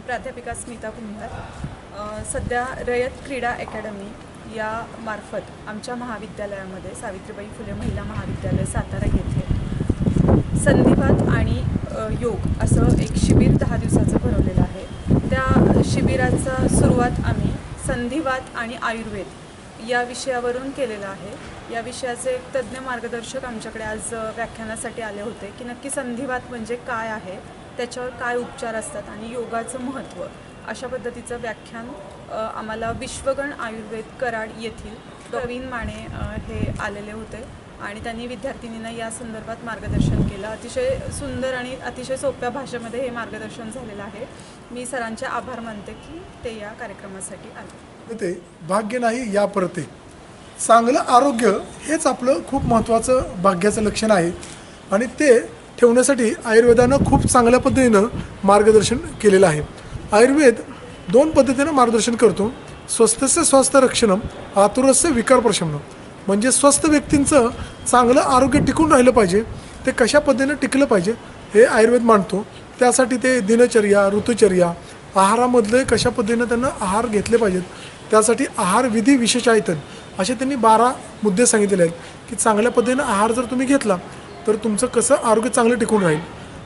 मी प्राध्यापिका स्मिता कुंभार. सध्या रयत क्रीडा अकॅडमी या मार्फत आमच्या महाविद्यालयामध्ये सावित्रीबाई फुले महिला महाविद्यालय सातारा येथे संधिवात आणि योग असं एक शिबिर दहा दिवसाचं भरवलेलं आहे. त्या शिबिराचा सुरुवात आम्ही संधिवात आणि आयुर्वेद या विषयावरून केलेलं आहे. या विषयाचे एक तज्ज्ञ मार्गदर्शक आमच्याकडे आज व्याख्यानासाठी आले होते की नक्की संधिवात म्हणजे काय आहे? त्याच्यावर काय उपचार असतात आणि योगाचं महत्त्व? अशा पद्धतीचं व्याख्यान आम्हाला विश्वगण आयुर्वेद कराड येथील प्रवीण माने हे आलेले होते आणि त्यांनी विद्यार्थिनींना या संदर्भात मार्गदर्शन केलं. अतिशय सुंदर आणि अतिशय सोप्या भाषेमध्ये हे मार्गदर्शन झालेलं आहे. मी सरांचे आभार मानते की ते या कार्यक्रमासाठी आले. ते भाग्य नाही या परते. चांगलं आरोग्य हेच आपलं खूप महत्त्वाचं भाग्याचं लक्षण आहे. आणि ते ठेवण्यासाठी आयुर्वेदानं खूप चांगल्या पद्धतीनं मार्गदर्शन केलेलं आहे. आयुर्वेद दोन पद्धतीनं मार्गदर्शन करतो. स्वस्थस्य स्वस्थ रक्षणं आतुरस्य विकार प्रशमनं म्हणजे स्वस्थ व्यक्तींचं चांगलं आरोग्य टिकून राहिलं पाहिजे. ते कशा पद्धतीनं टिकलं पाहिजे हे आयुर्वेद मांडतो. त्यासाठी ते दिनचर्या ऋतुचर्या आहारामधले कशा पद्धतीनं त्यांना आहार घेतले पाहिजेत त्यासाठी आहार विधी विशेष आयतन असे त्यांनी बारा मुद्दे सांगितलेले आहेत की चांगल्या पद्धतीनं आहार जर तुम्ही घेतला तर तुमचं कसं आरोग्य चांगलं टिकून राहील?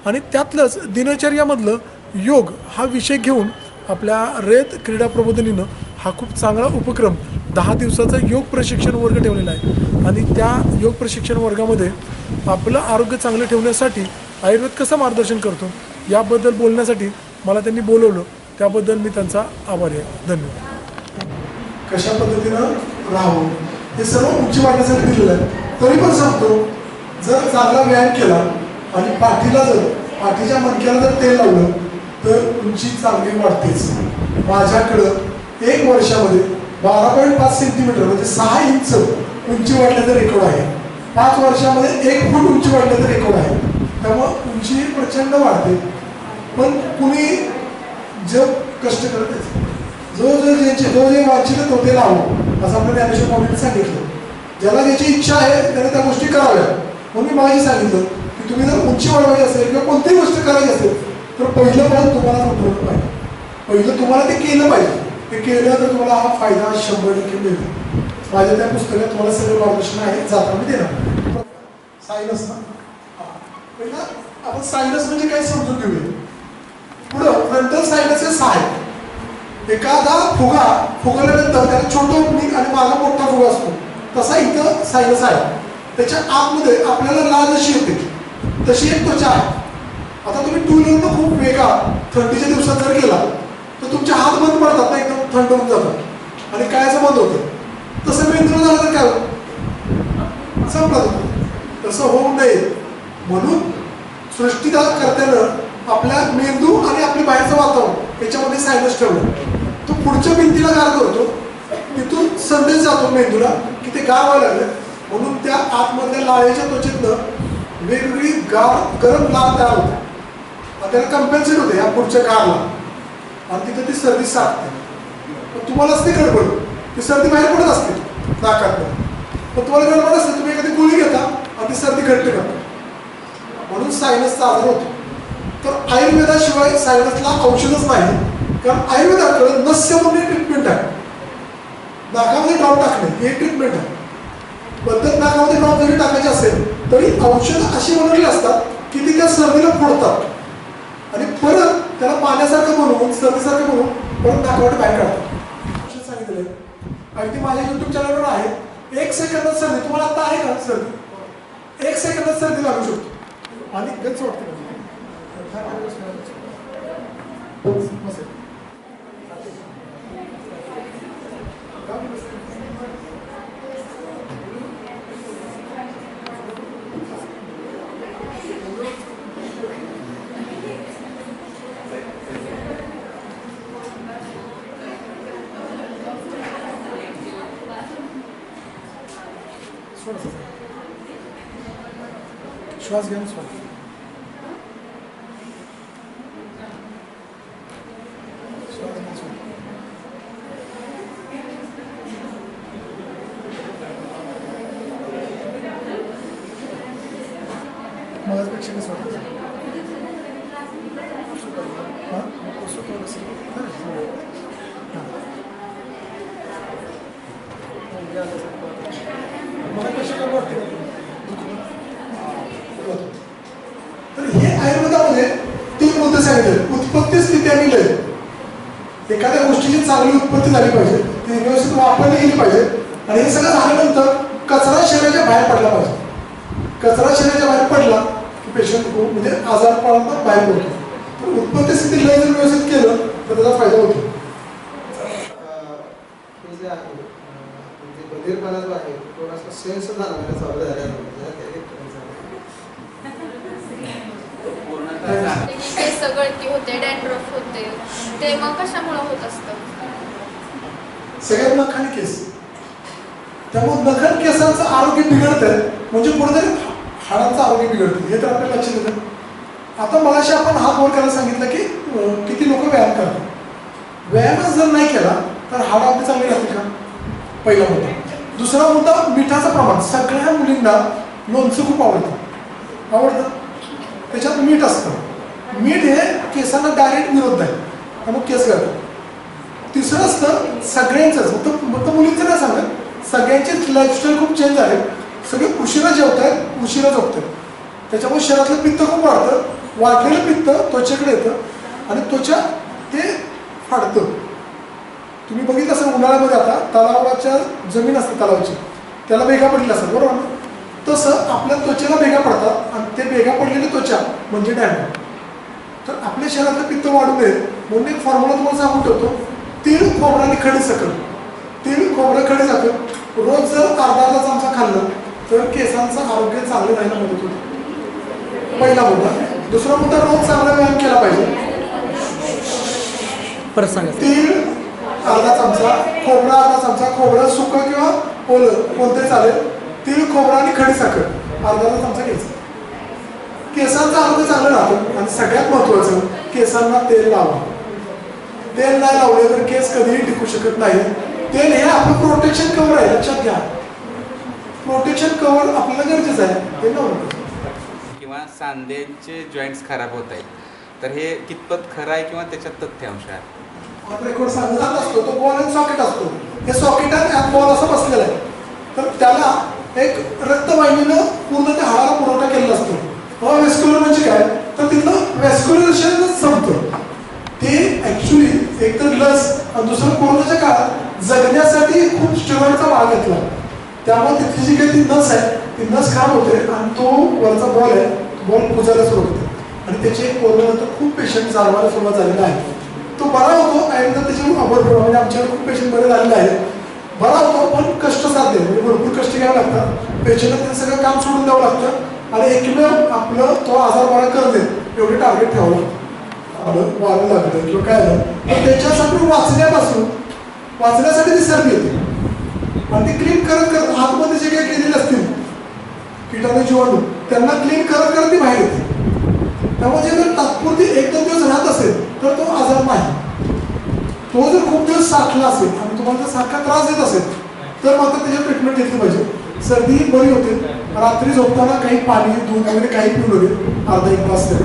आणि त्यातलंच दिनचर्यामधलं योग हा विषय घेऊन आपल्या रेत क्रीडा प्रबोधिनीनं हा खूप चांगला उपक्रम दहा दिवसाचा योग प्रशिक्षण वर्ग ठेवलेला आहे. आणि त्या योग प्रशिक्षण वर्गामध्ये आपलं आरोग्य चांगलं ठेवण्यासाठी आयुर्वेद कसं मार्गदर्शन करतो याबद्दल बोलण्यासाठी मला त्यांनी बोलवलं. त्याबद्दल मी त्यांचा आभारी आहे. धन्यवाद. कशा पद्धतीनं राहावं? हे सर्व उंची वाढण्यासाठी दिलेलं आहे. तरी पण सांगतो जर चांगला व्यायाम केला आणि पाठीला जर पाठीच्या मणक्याला जर तेल लावलं तर उंची चांगली वाढतेच. माझ्याकडं एक वर्षामध्ये बारा पॉईंट पाच सेंटीमीटर म्हणजे सहा इंच उंची वाढल्याचं रेकॉर्ड आहे. पाच वर्षामध्ये एक फूट उंची वाढल्याचं रेकॉर्ड आहे. त्यामुळं उंची प्रचंड वाढते. पण कुणी जग कष्ट करत जो जो ज्याचे जो जे वाचित तो ते लावो असं आपण ज्ञानेश्वर स्वामींनी सांगितलं. ज्याला ज्याची इच्छा आहे त्याने त्या गोष्टी कराव्या म्हणून मी माझी सांगितलं की तुम्ही जर उंची वाढवायची असेल किंवा कोणतीही गोष्ट करायची असेल तर पहिलं पाऊल तुम्हाला उठवलं पाहिजे. पहिलं तुम्हाला ते केलं पाहिजे. ते केलं तर तुम्हाला हा फायदा शंभर टक्के मिळतो माझ्या त्या पुस्तकात तुम्हाला सगळं मार्गदर्शन आहे जाता मी देणार. सायनस ना? हा. पहिला आपण सायनस म्हणजे काय समजून घेऊया. पुढं नंतर सायनस हे सहा एखादा फुगा फुगल्यानंतर त्याला छोटं आणि माझा मोठा फुगा असतो. तसा इथं सायनस आहे. त्याच्या आतमध्ये आपल्याला लाज जशी येते तशी एक त्वचा आहे. आता तुम्ही टू व्हीलरनं खूप वेगा थंडीच्या दिवसात जर गेला तर तुमचे हात बंद पडतात ना एकदम थंड होऊन जातात. आणि कायचं बंद होतं? तसं मेंदूला झालं तर काय होतं? संपला तसं होऊ नये. म्हणून सृष्टीदार करताना आपल्या मेंदू आणि आपली बाहेरचं वातावरण याच्यामध्ये सायनस ठेवलं. तो पुढच्या भिंतीला गार करतो. तिथून संदेश जातो मेंदूला की ते गार व्हायला लागलं. म्हणून त्या आतमधल्या लाळेच्या त्वचेतनं वेगवेगळी गार गरम लाळ तयार होते. आणि त्याला कम्पेन्सेट होते या पुढच्या गारला आणि तिथं ती सर्दी साधते पण तुम्हालाच ती गडबड. ती सर्दी बाहेर पडत असते नाकात पण तुम्हाला गडबड असते तुम्ही एखादी गोळी घेता आणि ती सर्दी घट्ट करता. म्हणून सायनसचा आजार होतो. तर आयुर्वेदाशिवाय सायनसला औषधच नाही. कारण आयुर्वेदाकडे नस्य म्हणून ट्रीटमेंट आहे. नाकामध्ये ड्रॉप टाकणे हे ट्रीटमेंट आहे. पद्धत नाकामध्ये ड्रॉप जरी टाकायचे असेल तरी औषधं अशी बनवली असतात की ती त्या सर्दीला फोडतात. आणि परत त्याला पाण्यासारखं बनवून सर्दीसारखं बनवून परत नाकावर बाहेर काढतात औषध सांगितलंय आणि ती माझ्या युट्यूब चॅनलवर आहे एक सेकंदात सर्दी. तुम्हाला आता आहे का सर्दी? एक सेकंदात सर्दी लागू शकतो. आणि गच वाटते श्वास घ्या आणि सोडा. श्वास घ्या आणि सोडा. मगाचपेक्षा कसं वाटतं हां मला कशी काय वाटते का तुला? तर हे आयुर्वेदामध्ये तीन मुद्दे सांगितले उत्पत्ती स्थिती आणि लय एखाद्या गोष्टीची चांगली उत्पत्ती झाली पाहिजे ती व्यवस्थित वापरली गेली पाहिजे आणि हे सगळं झाल्यानंतर कचरा शरीराच्या बाहेर पडला पाहिजे. कचरा शरीराच्या बाहेर पडला की पेशंट म्हणजे आजारपणातून बाहेर पडतो. तर उत्पत्ती स्थिती लय जर व्यवस्थित केलं तर त्याचा फायदा होतो. हे जे आहे म्हणजे बधीरपणा जो आहे थोडासा सेन्स चालू झालेला आहे. जरा त्याने करायचं आहे. केस गळती होते डॅन्ड्रफ होते. ते मग कशामुळे होत असतं? सगळ्यात मखाण केस. त्यामुळे नखन केसांचं आरोग्य बिघडतं. म्हणजे कुठेतरी हाडांचं आरोग्य बिघडतं. हे तर आपल्याला लक्षात येतं. आता मलाशी आपण हात वर करायला सांगितलं की किती लोक व्यायाम करतात. व्यायामच जर नाही केला तर हाड आपली चांगली राहतील का? पहिला मुद्दा. दुसरा मुद्दा मिठाचं प्रमाण. सगळ्या मुलींना लोणचं खूप आवडतं. आवडतं? त्याच्यात मीठ असतं. मीठ हे केसांना डायरेक्ट विरोध आहे त्यामुळे केस गळतात तिसरं असतं सगळ्यांचंच. फक्त फक्त मुलींचं नाही सांगत. सगळ्यांचेच लाईफस्टाईल खूप चेंज आहे सगळे उशिरा जेवत आहेत उशिरा झोपत आहेत त्याच्यामुळे शरीरातलं पित्त खूप वाढतं. वाढलेलं पित्त त्वचेकडे येतं. आणि त्वचा ते फाडतं. तुम्ही बघितलं असेल उन्हाळ्यामध्ये आता तलावाच्या जमीन असते तलावाची. त्याला भेगा पडलेला असतं बरोबर ना? तसं आपल्या त्वचेला भेगा पडतात आणि ते भेगा पडलेली त्वचा म्हणजे डॅमेज तर आपल्या शरीरातलं पित्त वाढू नये म्हणून एक फॉर्म्युला तुम्हाला सांगून ठेवतो. तीळ खोबरं आणि खडी सकल तीळ खोबरं खडी साखर रोज जर अर्धा अर्धा चमचा खाल्लं तर केसांचं आरोग्य चांगलं राहायला मदत होते. पहिला मुद्दा. दुसरा मुद्दा रोज चांगला व्यायाम केला पाहिजे. तीळ अर्धा चमचा खोबरा अर्धा चमचा खोबरं सुकं किंवा ओलं कोणते चालेल. तीळ खोबरं आणि खडी साखर. अर्धा अर्धा चमचा घ्यायचा. केसांचं आरोग्य चांगलं राहतं आणि सगळ्यात महत्वाचं केसांना तेल लावा. तेल नाही लावले तर केस कधीही टिकू शकत नाही. तेल हे आपलं प्रोटेक्शन कवर आहे. लक्षात घ्या. प्रोटेक्शन कवर आपल्याला गरजेचं आहे. ते लावलं किंवा सांध्यांचे जॉईंट्स खराब होत आहेत. तर हे कितपत खरं आहे किंवा त्याच्यात तथ्यांश आहे? आपण रेकॉर्ड सांगत असतो तो बॉल आणि सॉकेट असतो. हे सॉकेट आणि हा बॉल असा बसलेला आहे. तर त्याला एक रक्तवाहिनीनं पूर्ण त्या हाडाला पुरवठा केलेला असतो. वेस्क्युलर म्हणजे काय? तर तिथलं वेस्क्युलेशन संपतं. ते ऍक्च्युली एक तर लस आणि दुसरं कोरोनाच्या काळात जगण्यासाठी खूप स्टेरॉइडचा भाग घेतला. त्यामुळे तिथली जी काही ती नस आहे ती नस खराब होते आणि तो वरचा बॉल आहे बॉल पुजायला सुरू होते. आणि त्याचे कोरोनानंतर खूप पेशंट चालवायला सुरुवात झालेला आहे. तो बरा होतो आणि नंतर त्याचे अभर म्हणजे आमच्याकडे खूप पेशंट बरे झालेले आहेत. बरा होतो पण कष्ट साध्य म्हणजे भरपूर कष्ट घ्यावे लागतात. पेशंटला त्यांनी सगळं काम सोडून द्यावं लागतं. आणि एकमेव आपलं तो आजार बरा करणे एवढे टार्गेट ठेवावं लागतं. आपलं लागतं किंवा काय झालं. पण त्याच्यासाठी वाचण्यापासून वाचण्यासाठी ती सर्दी येते आणि ती क्लीन करत करत आतमध्ये जे काही केलेले असतील किटाणू जीवाणू त्यांना क्लीन करत करत ती बाहेर येते. त्यामुळे जर तात्पुरती एक दोन दिवस राहत असेल तर तो आजार नाही. तो जर खूप दिवस साठला असेल आणि तुम्हाला जर सारखा त्रास देत असेल तर मात्र त्याची ट्रीटमेंट घेतली पाहिजे. सर्दी ही बरी होते. रात्री झोपताना काही पाणी दूध वगैरे काही पिऊन नये अर्धा एक तास तरी.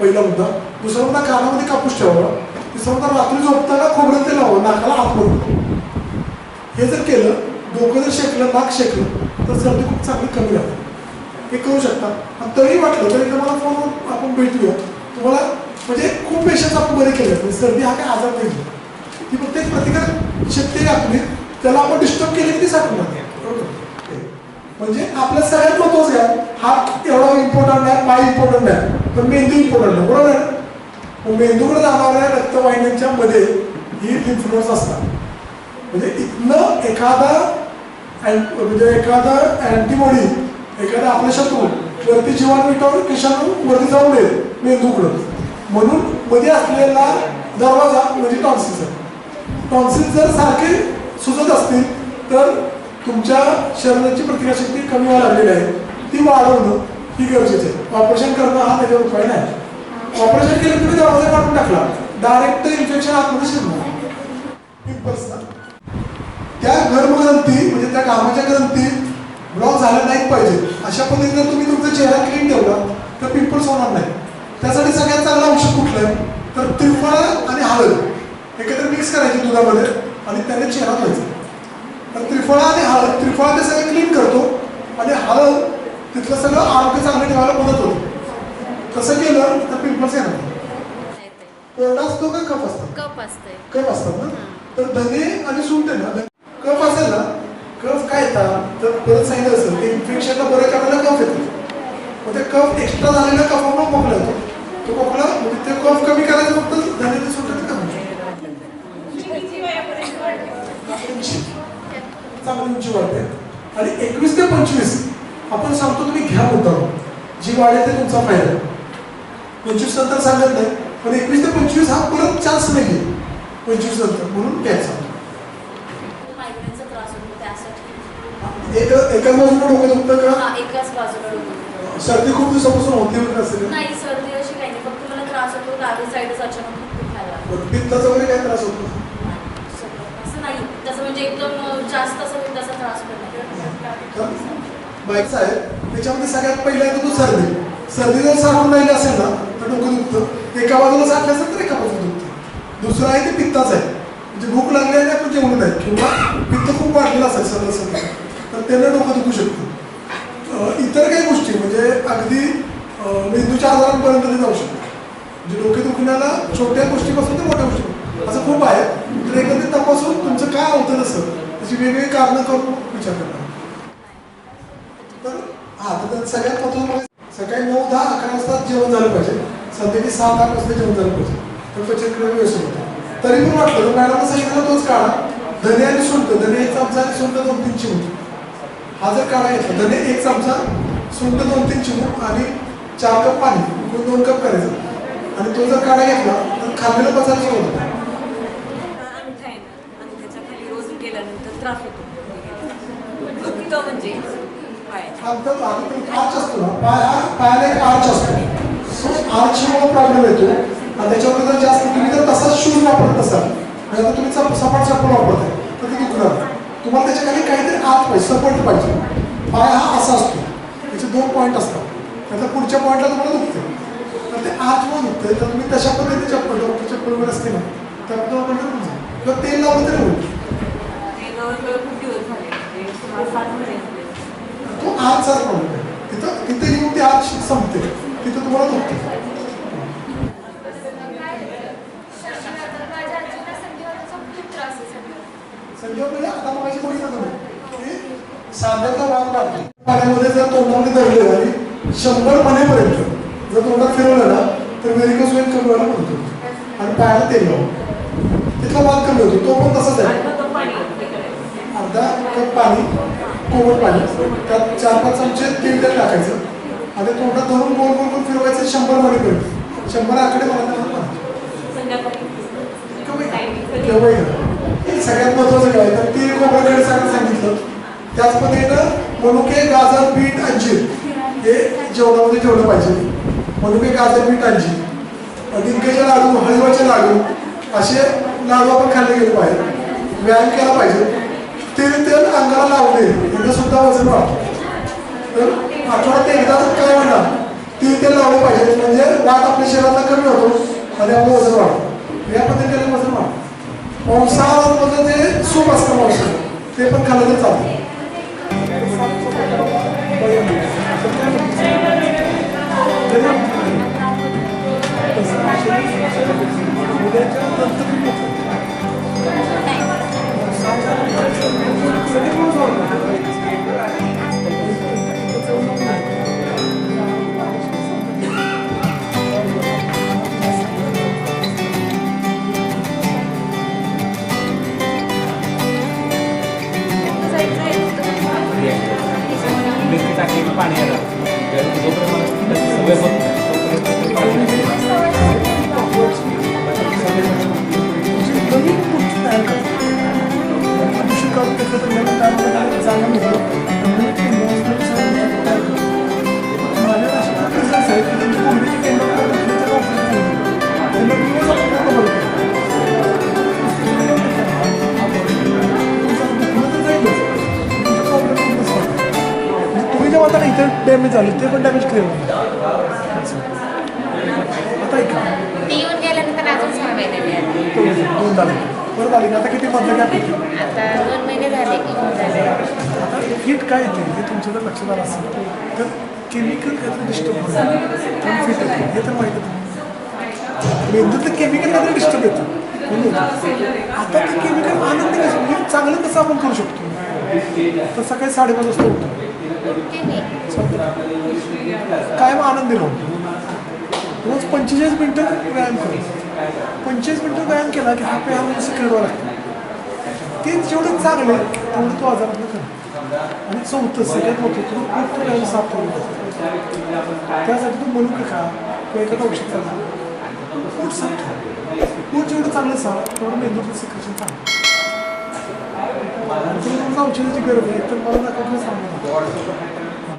पहिला मुद्दा. दुसरा मुद्दा कानामध्ये कापूस ठेवावा. तिसरा मुद्दा रात्री झोपताना खोबरं तेल लावावं नाकाला हात पडतो हे जर केलं डोकं जर शेकलं नाक शेकलं तर सर्दी खूप चांगली कमी राहते हे करू शकता. आणि तरी वाटलं तरी तुम्हाला फोनवर आपण भेटूया. तुम्हाला म्हणजे खूप पेशंट आपण बरे केले. सर्दी हा काय आजार नाही ती फक्त एक प्रतिकार शक्ती आपली त्याला आपण डिस्टर्ब केली की ती साठून जाते. बरोबर? म्हणजे आपल्या सगळ्यात महत्वाचं आहे हात एवढा इम्पॉर्टंट नाही पाय इम्पॉर्टंट नाही पण मेंदू इम्पॉर्टंट आहे. बरोबर आहे मेंदूकडे जाणाऱ्या रक्तवाहिन्यांच्या मध्ये ही लिम्फ असतात. म्हणजे इथनं एखादा म्हणजे एखादा अँटीबॉडी एखादा आपला शत्रू वरती जीवाणू विटावर किशाणू वरती जाऊ नये मेंदूकडं. म्हणून मध्ये असलेला दरवाजा म्हणजे टॉन्सिस आहे टॉन्सिल जर सारखे सुजत असतील तर तुमच्या शरीराची प्रतिकारशक्ती कमी व्हायला लागलेली आहे. ती वाढवणं ही गरजेचं आहे. ऑपरेशन करणं हा त्याच्यावर उपाय नाही. ऑपरेशन केलं तुम्ही दरवाजा काढून टाकला. डायरेक्ट इन्फेक्शन आतमध्ये शिरणार. एक त्या गर्भग्रंथी म्हणजे त्या कामाच्या ग्रंथी ब्लॉक झाल्या नाही पाहिजे. अशा पद्धतीने तुम्ही तुमचा चेहरा क्लीन ठेवला तर पिंपल्स होणार नाही त्यासाठी सगळ्यात चांगलं औषध कुठलं आहे? तर त्रिफळा आणि हळद. दुधामध्ये आणि त्याने चेहरा धुवायचा. तर त्रिफळा आणि हळद त्रिफळा ते सगळं क्लीन करतो आणि हळद तिथलं सगळं आरोग्य चांगलं ठेवायला मदत होते. तसं केलं तर पिंपल्स येणार. कोरडा असतो का कफ असतो? कप असतंय. कफ असतात ना? तर धने आणि आहे ना कफ असेल ना कफ काय येतात तर परत सांगितलं असेल ते इन्फेक्शनला बरं करायला कफ येतो. मग ते कफ एक्स्ट्रा झालेला कफामुळे खोकला येतो तो खोकला म्हणजे ते कफ कमी करायचं फक्त धने आणि सुंठ कमी चांगली उंची वाढते. आणि एकवीस ते पंचवीस आपण सांगतो तुम्ही घ्या होता जी वाढेल ते तुमचा फायदा. पंचवीस नंतर सांगत नाही पण एकवीस ते पंचवीस हा परत चान्स नाही पंचवीस नंतर म्हणून घ्यायचा. एक एका बाजूला डोकं दुखतं का? एकाच बाजूला डोकं सर्दी खूप दिवसापासून होती वगैरे असेल. नाही सर्दी अशी काही नाही. फक्त मला त्रास होतो डावी साईडच अचानक पित्ताचा वगैरे काय त्रास होतो सगळं असं नाही तसं म्हणजे एकदम जास्त असं म्हणजे तसा त्रास आहे त्याच्यामध्ये सगळ्यात पहिला येतो तो सर्दी. सर्दी जर साठून राहिली असेल ना तर डोकं दुखतं. एका बाजूला साठलं असेल तर एका बाजूला दुखतं. दुसरं आहे ते पित्ताचं आहे. म्हणजे भूक लागली आहे आपण जेवण नाही. किंवा पित्त खूप वाढलेलं असेल सर्व सगळं तर त्यांना डोकं दुखू शकतं. इतर काही गोष्टी म्हणजे अगदी मेंदूच्या आजारांपर्यंत जाऊ शकतो. म्हणजे डोके दुखण्याला छोट्या गोष्टीपासून ते मोठ्या गोष्टी असं खूप आहे. तर एकंदरीत तपासून तुमचं काय होतं नसतं त्याची वेगवेगळी कारणं करून विचार करणार तर हा तर सगळ्यात महत्वाचं म्हणजे सकाळी नऊ दहा अकरा वाजता जेवण झालं पाहिजे. संध्याकाळी सात आठ वाजता जेवण झालं पाहिजे. तर पचनक्रिया व्यवस्थित होतं. तरी पण वाटलं तर मॅडम सांगितलं तोच काढा. धने आणि सुंठ धने एक चमचा आणि सुंठ दोन तीन चिमूट. हा जर काढा घेतला धने एक चमचा सुंठ दोन तीन चिमूट आणि चार कप पाणी दोन कप करायचं. आणि तो जर काढा घेतला तर खाल्लेलं पचायला सुरुवात होतं अंगठा आहे ना अंगठ्याच्या खाली रोज गेल्यानंतर त्रास होतो दुखतं म्हणजे आमचा आर्च असतो. ना पाय हा पायाला एक आर्च असतो. आर्चमुळे प्रॉब्लेम येतो. आणि त्याच्याबद्दल जास्त तुम्ही जर तसाच शूज वापरत असाल. म्हणजे आता तुम्ही चप- सपाट चप्पल वापरताय. तर ते दुखणार तुम्हाला त्याच्या काहीतरी आत पाहिजे सपोर्ट पाहिजे. पाय हा असा असतो. त्याचे दोन पॉईंट असतात. त्याचा पुढच्या पॉईंटला तुम्हाला दुखते. तर ते आर्चमुळे दुखते. तर तुम्ही तशा पद्धतीने चप्पल डॉक्टर चप्पल वगैरे असते ना त्याबद्दल आपण किंवा तेल लावलं तरी होईल. ते जवळजवळ खूप दिवस झाले. म्हणजे सात महिने तो आजचाच प्रॉब्लेम आहे तिथं तिथे येऊन ती आज संपते. तिथं तुम्हाला दुखते सांध्याचा भाग काढतो पाण्यामध्ये जर तोंडामध्ये धरले आणि शंभर मनेपर्यंत जर तोंडात फिरवलं ना तर मेडिकल वेट कमी व्हायला म्हणतो. आणि पायाला तेल लावून. तिथला भाग कमी होतो. तो पण तसाच आहे. अर्धा कप पाणी कोमट पाणी त्यात चार पाच चमचे तेल त्यात टाकायचं. आणि तोंडात धरून गोल गोल गोल फिरवायचं शंभर मनेपर्यंत शंभर आकडे मला हे सगळ्यात महत्वाचं काय तर ते खोबऱ्याकडे सगळं सांगितलं. त्याच पद्धतीनं मनुके गाजर बीट अंजीर हे जेवणामध्ये ठेवलं पाहिजे. मनुके गाजर बीट अंजीर. डिंकेचे लाडू हलव्याचे लाडू असे लाडू आपण खाल्ले गेले पाहिजे. व्यायाम केला पाहिजे. तिने तेल अंगाला लावले. म्हणजे सुद्धा वजन वाढतं आठवड्यात एकदा तर काय म्हणणार तीन तेल लावले पाहिजे. म्हणजे वाट आपल्या शरीराला कमी होतो. आणि आपलं वजन वाढतं या पद्धतीने वजन वाढतं मांसाहारामध्ये जे सूप असतं मांस ते पण खाल्लं तर चालतं. बिस्किट टाकली की पाणी येणार जोपर्यंत मला सवय होत नाही तोपर्यंत ते पाणी येणार. तुम्ही जे म्हणता ना इथे डॅमेज झालं ते पण डॅमेज क्लिअर होईल. आता ऐका. ती येऊन गेल्यानंतर अजून सहा महिने दोन झाले. परत आली आता किती मधलं गॅप आता दोन महिने झाले की झाले आता फिट काय येते हे तुमच्या जर लक्षात आलं असेल तर केमिकल काहीतरी डिस्टर्ब होतं फिट येते हे तर माहिती आहे मेंदूतलं केमिकल काहीतरी डिस्टर्ब येतं. म्हणून आता ते केमिकल आनंदी कसं म्हणजे चांगलं कसं आपण करू शकतो. तर सकाळी साडेपाच वाजता उठतो. ते नाही कायम आनंदी राहू रोज पंचेचाळीस मिनटं व्यायाम करू. पंचेचाळीस मिनटं व्यायाम केला की हा व्यायाम असं खेळवा लागतो. ते जेवढं चांगलं तेवढं तो आजारातनं करा. आणि चौथं सगळ्यात मोठं तुला खूप व्यायाम साफ करून त्यासाठी तू मनुका खा किंवा एखादं औषध खा पोट साफ ठेवा. पोट जेवढं चांगलं साफ तेवढं मेंदूचं सिक्रेशन चांगलं. आणि तुला तुमचं औषधाची गरज आहे तर मला नका सांगू